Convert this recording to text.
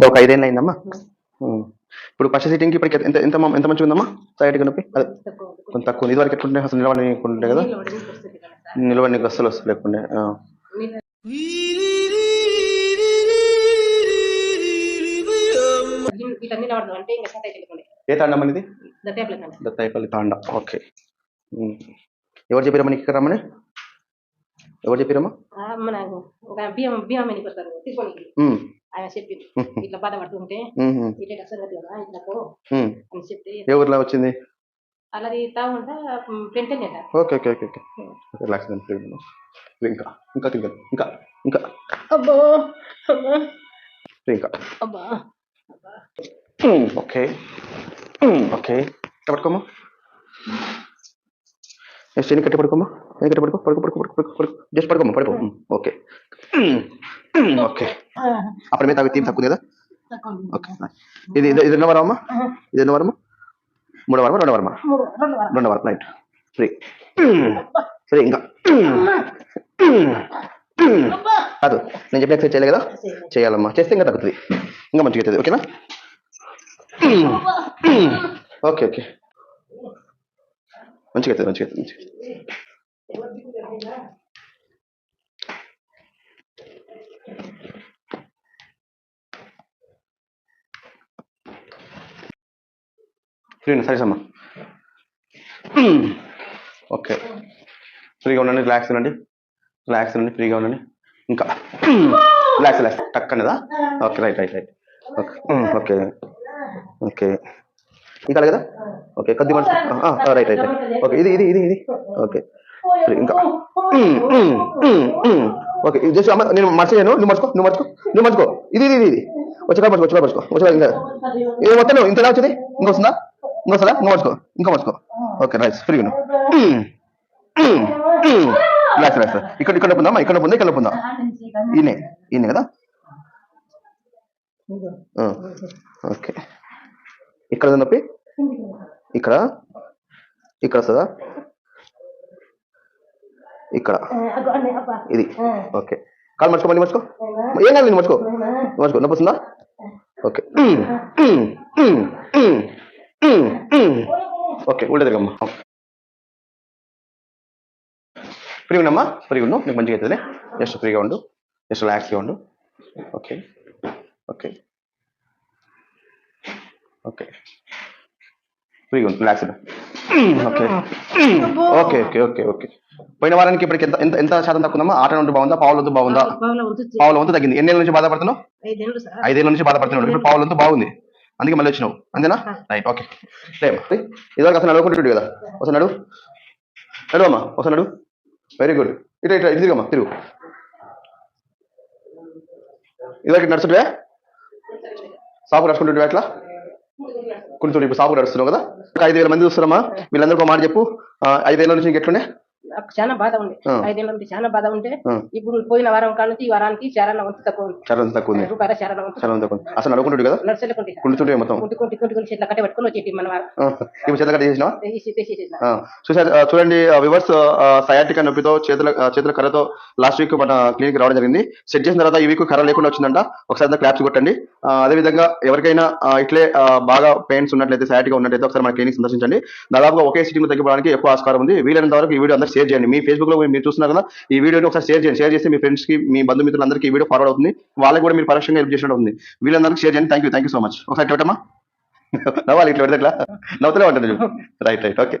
ఇంకా ఒక ఐదేళ్ళు అయిందమ్మా. ఇప్పుడు ఫస్ట్ సీటింగ్కి ఇప్పటికి ఎంత ఎంత ఎంత మంచిగా ఉందమ్మా? సైడ్కి నొప్పి? అదే. కొంత తక్కువ. ఉంది. ఇదివరకు ఎట్లుంటే అసలు నిలబడి కదా. నిలబడి నీకు అస్సలు వస్తు లేకుండే. ఏ తాండమ్మ ఇది దట్టేపలే దత్తాయిపల్లి తాండ. ఓకే. ఎవరు చెప్పారమ్మా నీకు ఇక్కడ రమ్మని? ఎవరు చెప్పారమ్మా? ఆయన చెప్పి ఇట్లా బాధపడుతుంటే ఇట్లా కష్టం కదా ఇట్లా పో ఉమ్. అని చెప్తే ఏ ఊర్లో వచ్చింది అలాది తాగుంటా అంట okay okay okay okay. Relax ఇంకా ఇంకా ఇంకా ఇంకా. అబ్బో ఇంకా అబ్బా. ఓకే. ఓకే. పడుకోమా ఎన్ని కట్టి పడుకోమా ఎన్ని కట్టి పడుకో? పడుకో పడుకో పడుకో పడుకో జస్ట్ పడుకోమా పడుకో. ఓకే. ఓకే. అప్పుడు మీద తీం తక్కువ కదా ఓకే ఇది ఇది ఇది ఎన్నో వారం అమ్మా ఇది ఎన్నో వారము? మూడో వారమా రెండో వారమా? రెండో వారం. రైట్ ఫ్రీ సరే ఇంకా. కాదు నేను చెప్పిన ఎక్సైజ్ చేయలే కదా చేయాలమ్మా. చేస్తే ఇంకా తగ్గుతుంది. ఇంకా మంచిగా అవుతుంది. ఓకేనా? Okay okay. మంచిగా అవుతుంది మంచిగా అవుతుంది మంచిగా ఫ్రీ సరే అమ్మా ఓకే ఫ్రీగా ఉండండి రిలాక్స్ ఉండండి. రిలాక్స్ ఉండండి ఫ్రీగా ఉండండి. ఇంకా. రిలాక్స్ రిలాక్స్ టక్ అనేదా okay right right right okay okay okay ఇంకా కదా? ఓకే కొద్ది మంచి రైట్ రైట్ ఓకే ఇది ఇది ఇది ఇది. ఓకే ఫ్రీ ఇంకా. ఓకే ఇది జస్ట్ అమ్మ నేను మర్చిపోయాను. నువ్వు మర్చుకో నువ్వు మర్చుకో నువ్వు మర్చుకో ఇది ఇది ఇది ఇది. వచ్చి మర్చుకో వచ్చి మర్చుకో వచ్చి ఇంకా ఇది. మొత్తం ఇంత వచ్చింది? ఇంకా వస్తుందా ఇంకా వస్తుందా ఇంకా మర్చుకో ఇంకా మర్చుకో ఓకే రైట్ ఫ్రీ నువ్వు రైస్ సార్ ఇక్కడ ఇక్కడ నొప్పి ఇక్కడ పొందా ఇక్కడ పొందా ఈయనే ఈయనే కదా? ఓకే. ఇక్కడ నొప్పి? ఇక్కడ? ఇక్కడ వస్తుందా? ఇక్కడ. ఇది. ఓకే. కాలు మర్చుకో మళ్ళీ మర్చుకో. ఏం కాదు నేను మర్చుకో. మర్చుకో నొప్పి వస్తుందా? Okay. Hmm, hmm, hmm, okay ఉల్టా తిరగమ్మా. ఫ్రీ ఉండమ్మా ఫ్రీ ఉండు నీకు మంచిగా అవుతుంది జస్ట్ ఫ్రీగా ఉండు. జస్ట్ రిలాక్స్గా ఉండు. ఓకే ఓకే ఓకే ఫ్రీగా ఉండు. Relax okay okay okay okay okay పోయిన వారానికి ఇప్పటికి ఎంత ఎంత ఎంత శాతం తక్కువ ఆట నుండి బాగుందా? పావుల వంతు బాగుందా? పావుల వంతు తగ్గింది. ఎన్ని నెలల నుంచి బాధపడుతున్నావు? ఐదేళ్ళ నుంచి బాధపడుతున్నాడు ఇప్పుడు పావుల వంతు బాగుంది. అందుకే మళ్ళీ వచ్చినావు. అంతేనా? రైట్ ఓకే లేమ్మా ఇదివరకు అసలు నడువుకుంటుండే కదా. ఒకసారి నడు. నడు అమ్మా ఒకసారి నడు. వెరీ గుడ్ ఇటు ఇటు ఇటు తిరుగమ్మా తిరుగు. ఇదివరకు నడుచుంటే సాపు నడుచుకుంటుంటే ఎట్లా? కొంచెం ఇప్పుడు సాపు నడుస్తున్నావు కదా. ఐదు వేల మంది చూస్తున్నామా వీళ్ళందరికీ ఒక మాట చెప్పు. ఆ, ఐదేళ్ళ నుంచి ఇంకెట్లుండే నాకు చాలా బాధ ఉంది. ఐదేళ్ళ నుంచి చాలా బాధ ఉంటే. ఇప్పుడు పోయిన వారం కాడ నుంచి ఈ వారానికి చారణ వంతు తక్కువ అంత తక్కువ ఉంది. రూపాయల చారణ వంతు తక్కువ. అసలు నడుకుంటుండే కదా? నడుచుకుంటే కుంటుంటే మొత్తం. కుంటి కుంటి కుంటి కుంటి చేతిలో కట్ట పెట్టుకుని వచ్చేటి మన వారం. ఆ, ఇప్పుడు చేత కట్ట ఆ, చూసారు చూడండి వివర్స్ సయాటిక నొప్పితో చేతుల చేతుల కర్రతో లాస్ట్ వీక్ మన క్లినిక్ రావడం జరిగింది. సెట్ చేసిన తర్వాత ఈ వీక్ కర్ర లేకుండా వచ్చిందంట. ఒకసారి క్లాప్స్ కొట్టండి. అదేవిధంగా ఎవరికైనా ఇట్లే బాగా పెయిన్స్ ఉన్నట్లయితే సయాటిగా ఉన్నట్లయితే ఒకసారి మన క్లినిక్ సందర్శించండి. దాదాపుగా ఒకే సిటీలో తగ్గిపోవడానికి ఎక్కువ ఆస్కారం ఉంది. వీలైనంత వరకు ఈ వీడియో అందరూ షేర్ చేయండి. మీ ఫేస్బుక్లో మీరు చూస్తున్నారు కదా ఈ వీడియోని ఒకసారి షేర్ చేయండి. షేర్ చేస్తే మీ ఫ్రెండ్స్కి మీ బంధుమిత్రులందరికీ ఈ వీడియో ఫార్వర్డ్ అవుతుంది. వాళ్ళకి కూడా మీరు పరోక్షంగా హెల్ప్ చేసినట్టు ఉంది వీళ్ళందరికీ షేర్ చేయండి. Thank you thank you so much ఒకసారి చూడటమ్మా నవ్వాలి ఇట్లా పెడితే ఇట్లా. నవ్వుతూనే ఉంటుంది రైట్ రైట్ ఓకే